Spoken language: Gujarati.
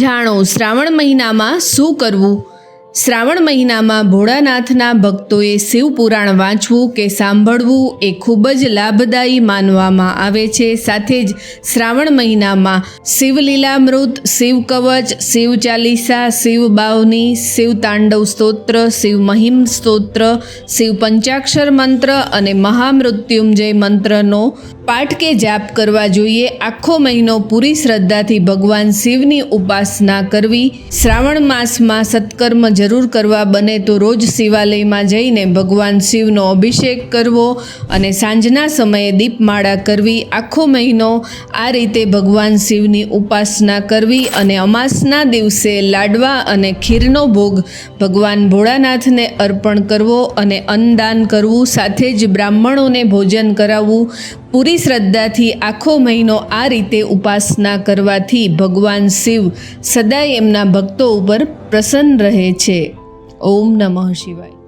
જાણો શ્રાવણ મહિનામાં શું કરવું? શ્રાવણ મહિનામાં ભોળાનાથના ભક્તોએ શિવપુરાણ વાંચવું કે સાંભળવું એ ખૂબ જ લાભદાયી માનવામાં આવે છે. સાથે જ શ્રાવણ મહિનામાં શિવલીલામૃત શિવ કવચ શિવ ચાલીસા શિવ બાવની શિવ તાંડવ સ્તોત્ર શિવ મહિમ સ્તોત્ર શિવ પંચાક્ષર મંત્ર અને મહામૃત્યુંજય મંત્રનો પાઠ કે જાપ કરવા જોઈએ. આખો મહિનો પૂરી શ્રદ્ધાથી ભગવાન શિવની ઉપાસના કરવી. શ્રાવણ માસમાં સત્કર્મ જરૂર કરવા બને તો રોજ શિવાલયમાં જઈને ભગવાન શિવનો અભિષેક કરવો અને સાંજના સમયે દીપમાળા કરવી આખો મહિનો આ રીતે ભગવાન શિવની ઉપાસના કરવી અને અમાસના દિવસે લાડવા અને ખીરનો ભોગ ભગવાન ભોળાનાથને અર્પણ કરવો અને અન્નદાન કરવું, સાથે જ બ્રાહ્મણોને ભોજન કરાવવું પૂરી શ્રદ્ધાથી આખો મહિનો આ રીતે ઉપાસના કરવાથી ભગવાન શિવ સદાય એમના ભક્તો ઉપર પ્રસન્ન રહે છે. ઓમ નમઃ શિવાય.